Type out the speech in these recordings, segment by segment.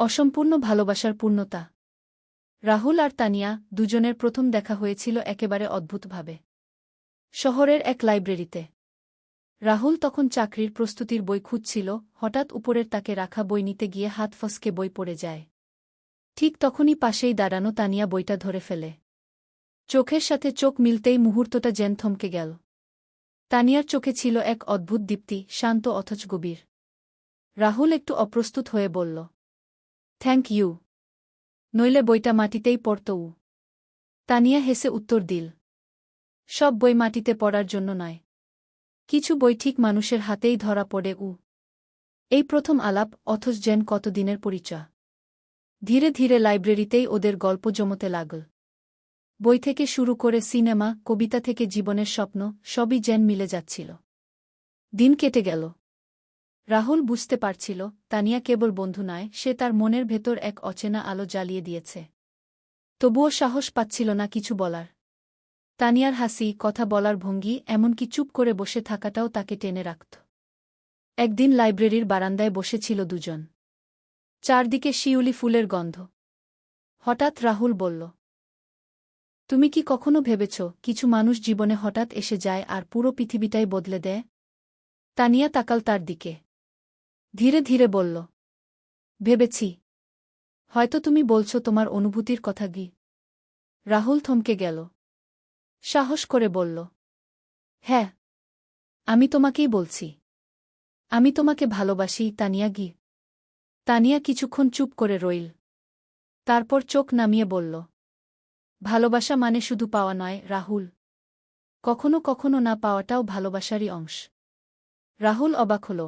অসম্পূর্ণ ভালোবাসার পূর্ণতা। রাহুল আর তানিয়া দুজনের প্রথম দেখা হয়েছিল একেবারে অদ্ভুতভাবে। শহরের এক লাইব্রেরিতে। রাহুল তখন চাকরির প্রস্তুতির বই খুঁজছিল, হঠাৎ উপরের তাকে রাখা বই নিতে গিয়ে হাত ফসকে বই পড়ে যায়। ঠিক তখনই পাশেই দাঁড়ানো তানিয়া বইটা ধরে ফেলে। চোখের সাথে চোখ মিলতেই মুহূর্তটা যেন থমকে গেল। তানিয়ার চোখে ছিল এক অদ্ভুত দীপ্তি, শান্ত অথচ গভীর। রাহুল একটু অপ্রস্তুত হয়ে বলল থ্যাংক ইউ। নইলে বইটা মাটিতেই পড়ত উ। তানিয়া হেসে উত্তর দিল, সব বই মাটিতে পড়ার জন্য নয়। কিছু বই ঠিক মানুষের হাতেই ধরা পড়ে উ। এই প্রথম আলাপ অথচ যেন কতদিনের পরিচয়। ধীরে ধীরে লাইব্রেরিতেই ওদের গল্প জমতে লাগল। বই থেকে শুরু করে সিনেমা, কবিতা থেকে জীবনের স্বপ্ন সবই যেন মিলে যাচ্ছিল। দিন কেটে গেল। রাহুল বুঝতে পারছিল, তানিয়া কেবল বন্ধু নয়, সে তার মনের ভেতর এক অচেনা আলো জ্বালিয়ে দিয়েছে। তবুও সাহস পাচ্ছিল না কিছু বলার। তানিয়ার হাসি, কথা বলার ভঙ্গি, এমনকি চুপ করে বসে থাকাটাও তাকে টেনে রাখত। একদিন লাইব্রেরির বারান্দায় বসেছিল দুজন। চারদিকে শিউলি ফুলের গন্ধ। হঠাৎ রাহুল বলল, তুমি কি কখনো ভেবেছ, কিছু মানুষ জীবনে হঠাৎ এসে যায় আর পুরো পৃথিবীটাই বদলে দেয়? তানিয়া তাকাল তার দিকে। ধীরে ধীরে বলল, ভেবেছি। হয়তো তুমি বলছ তোমার অনুভূতির কথা গি রাহুল থমকে গেল। সাহস করে বলল হ্যাঁ আমি তোমাকেই বলছি। আমি তোমাকে ভালোবাসি, তানিয়া গি। তানিয়া কিছুক্ষণ চুপ করে রইল। তারপর চোখ নামিয়ে বলল, ভালোবাসা মানে শুধু পাওয়া নয়, রাহুল। কখনো কখনো না পাওয়াটাও ভালোবাসারই অংশ। রাহুল অবাক হল।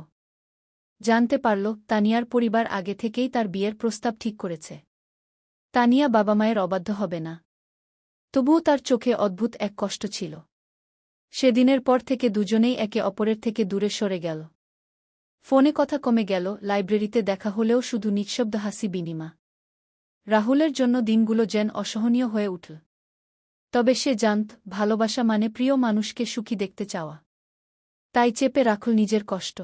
জানতে পারল তানিয়ার পরিবার আগে থেকেই তার বিয়ের প্রস্তাব ঠিক করেছে। তানিয়া বাবা মায়ের অবাধ্য হবে না। তবুও তার চোখে অদ্ভুত এক কষ্ট ছিল। সেদিনের পর থেকে দুজনেই একে অপরের থেকে দূরে সরে গেল। ফোনে কথা কমে গেল, লাইব্রেরিতে দেখা হলেও শুধু নিঃশব্দ হাসি বিনিমা। রাহুলের জন্য দিনগুলো যেন অসহনীয় হয়ে উঠল। তবে সে জানত, ভালোবাসা মানে প্রিয় মানুষকে সুখী দেখতে চাওয়া। তাই চেপে রাখল নিজের কষ্ট।